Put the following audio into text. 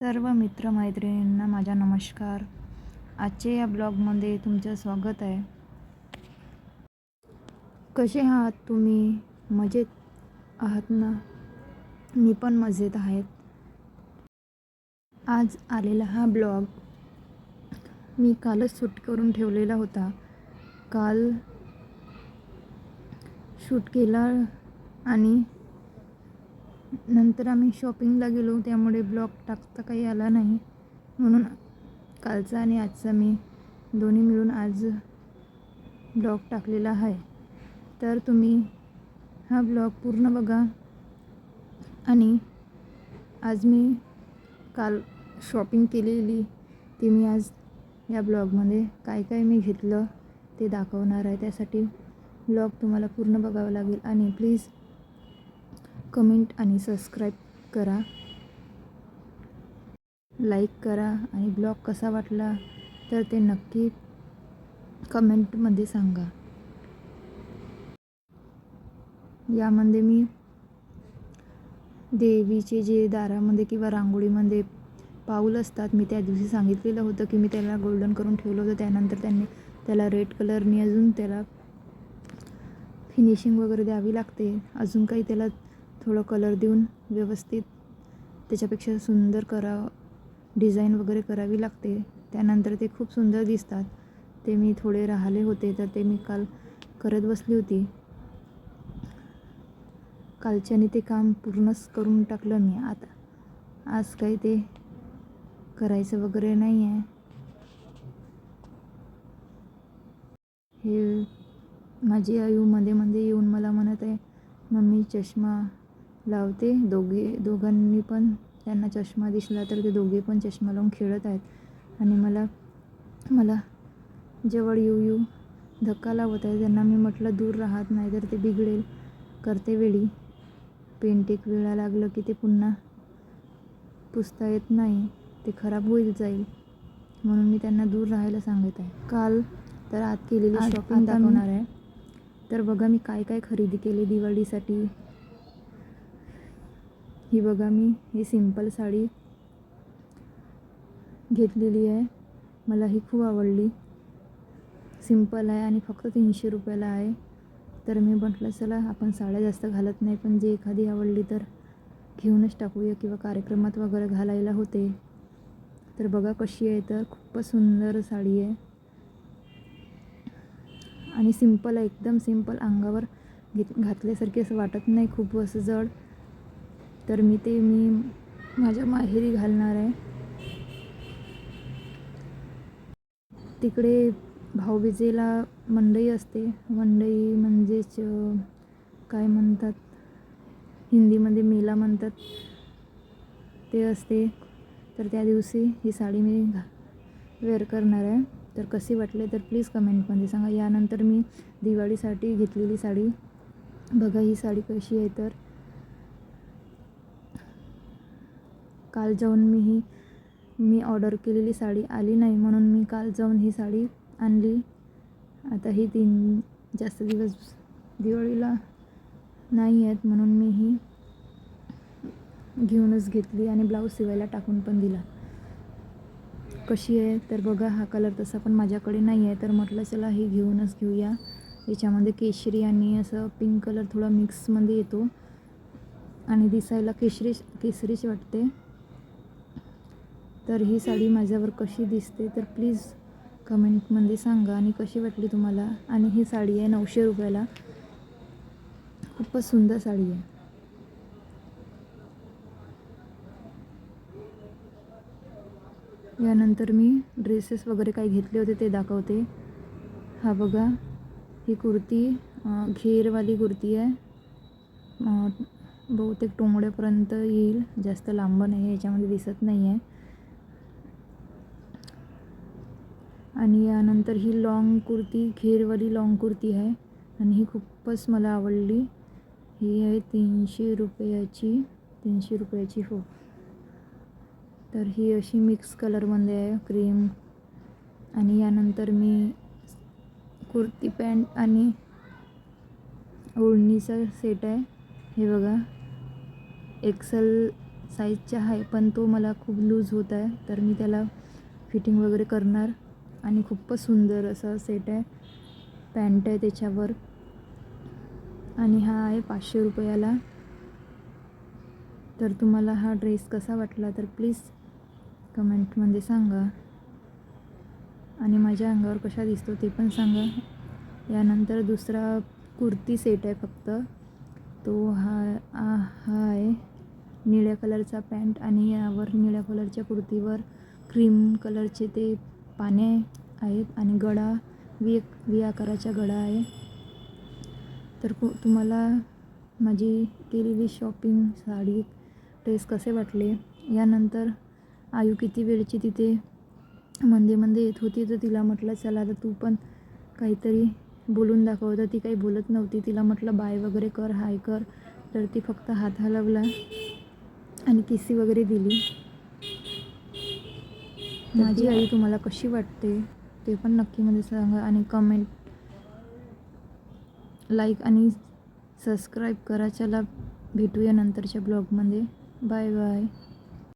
सर्व मित्रमैत्रिणींना माझा नमस्कार. आजच्या या ब्लॉगमध्ये तुमचं स्वागत आहे. कसे आहात तुम्ही? मजेत आहात ना? मी पण मजेत आहेत आज आलेला हा ब्लॉग मी कालच शूट करून ठेवलेला होता. काल शूट केला आणि नंतर आम्ही शॉपिंगला गेलो त्यामुळे ब्लॉग टाकता काही आला नाही. म्हणून कालचा आणि आजचा मी दोन्ही मिळून आज ब्लॉग टाकलेला आहे. तर तुम्ही हा ब्लॉग पूर्ण बघा. आणि आज मी काल शॉपिंग केलेली ती मी आज या ब्लॉगमध्ये काय काय मी घेतलं ते दाखवणार आहे. त्यासाठी ब्लॉग तुम्हाला पूर्ण बघावं लागेल. आणि प्लीज कमेंट आणि सबस्क्राईब करा. लाईक करा आणि ब्लॉग कसा वाटला तर ते नक्की कमेंटमध्ये सांगा. यामध्ये मी देवीचे जे दारामध्ये किंवा रांगोळीमध्ये पाऊल असतात मी त्या दिवशी सांगितलेलं होतं की मी त्याला गोल्डन करून ठेवलं होतं. त्यानंतर त्यांनी त्याला रेड कलरनी अजून त्याला फिनिशिंग वगैरे द्यावी लागते. अजून काही त्याला थोडं कलर देऊन व्यवस्थित त्याच्यापेक्षा सुंदर करा डिझाईन वगैरे करावी लागते. त्यानंतर ते खूप सुंदर दिसतात. ते मी थोडे राहिले होते तर ते मी काल करत बसली होती. कालच्याने ते काम पूर्णच करून टाकलं मी. आता आज काही ते करायचं वगैरे नाही आहे हे माझी आयु मध्ये मध्ये येऊन मला म्हणत आहे मम्मी चष्मा लावते. दोघे दोघांनी पण त्यांना चष्मा दिसला तर ते दोघे पण चष्मा लावून खेळत आहेत. आणि मला मला जवळ येऊ येऊ धक्का लावत आहे. त्यांना मी म्हटलं दूर राहत नाही तर ते बिघडेल करते वेळी. पेंट एक वेळा लागलं की ते पुन्हा पुसता येत नाही. ते खराब होईल जाईल. म्हणून मी त्यांना दूर राहायला सांगत आहे. काल तर आत केलेली शॉपिंग दाखवणार आहे. तर बघा मी काय काय खरेदी केली दिवाळीसाठी. ही बघा मी ही सिंपल साडी घेतलेली आहे. मला ही खूप आवडली. सिंपल आहे आणि फक्त तीनशे रुपयाला आहे. तर मी म्हटलं चला आपण साड्या जास्त घालत नाही पण जे एखादी आवडली तर घेऊनच टाकूया किंवा कार्यक्रमात वगैरे घालायला होते. तर बघा कशी आहे तर खूपच सुंदर साडी आहे. आणि सिंपल आहे एकदम सिंपल अंगावर घेत घातल्यासारखी असं वाटत नाही खूप असं जड. तर मी ते मी माझ्या माहेरी घालणार आहे. तिकडे भाऊबीजेला मंडई असते. मंडई म्हणजेच काय म्हणतात? हिंदीमध्ये मेला म्हणतात. ते असते. तर त्या दिवशी ही साडी मी घा वेअर करणार आहे. तर कशी वाटले तर प्लीज कमेंटमध्ये सांगा. यानंतर मी दिवाळीसाठी घेतलेली साडी. बघा ही साडी कशी आहे तर. काल जाऊन मी ही मी ऑर्डर केलेली साडी आली नाही म्हणून मी काल जाऊन ही साडी आणली. आता ही तीन जास्त दिवस दिवाळीला नाही आहेत म्हणून मी ही घेऊनच घेतली आणि ब्लाऊज शिवायला टाकून पण दिला. कशी आहे तर बघा हा कलर तसा पण माझ्याकडे नाही आहे. तर म्हटलं चला ही घेऊनच घेऊया. याच्यामध्ये केशरी आणि असं पिंक कलर थोडा मिक्समध्ये येतो. आणि दिसायला केशरी केसरीच वाटते. तर ही साडी माझ्यावर कशी दिसते तर प्लीज कमेंटमध्ये सांगा आणि कशी वाटली तुम्हाला? आणि ही साडी आहे नऊशे रुपयाला. खूपच सुंदर साडी आहे. यानंतर मी ड्रेसेस वगैरे काही घेतले होते ते दाखवते. हा बघा ही कुर्ती घेरवाली कुर्ती आहे. बहुतेक टोंगड्यापर्यंत येईल. जास्त लांब नाही आहे याच्यामध्ये दिसत नाही आहे आणि यानंतर ही लाँग कुर्ती घेरवाली लाँग कुर्ती आहे. आणि ही खूपच मला आवडली. ही आहे तीनशे रुपयाची तीनशे रुपयाची हो. तर ही अशी मिक्स कलरमध्ये आहे क्रीम आणि यानंतर मी कुर्ती पॅन्ट आणि ओढणीचा सेट आहे. हे बघा. एक्सल साईजचा आहे पण तो मला खूप लूज होत आहे. तर मी त्याला फिटिंग वगैरे करणार. आणि खूपच सुंदर असा सेट आहे. पॅन्ट आहे त्याच्यावर. आणि हा आहे पाचशे रुपयाला. तर तुम्हाला हा ड्रेस कसा वाटला तर प्लीज कमेंटमध्ये सांगा. आणि माझ्या अंगावर कशा दिसतो ते पण सांगा. यानंतर दुसरा कुर्ती सेट आहे फक्त. तो हा आ- हा आहे. निळ्या कलरचा पॅन्ट आणि यावर निळ्या कलरच्या कुर्तीवर क्रीम कलरचे ते पाने आहेत आणि गळा वी वी आकाराचा गळा आहे. तर कु तुम्हाला माझी केलेली शॉपिंग साडी ड्रेस कसे वाटले? यानंतर आयु किती वेळची तिथे मंदे मंदे येत होती तर तिला म्हटलं चला तर तू पण काहीतरी बोलून दाखव. तर ती काही बोलत नव्हती. तिला म्हटलं बाय वगैरे कर हाय कर. तर ती फक्त हात हलवला आणि किस्सी वगैरे दिली. माझी आई तुम्हाला कशी वाटते? ते पण नक्कीमध्ये सांगा आणि कमेंट लाईक आणि सबस्क्राईब करा. चला भेटूया नंतरच्या ब्लॉगमध्ये बाय बाय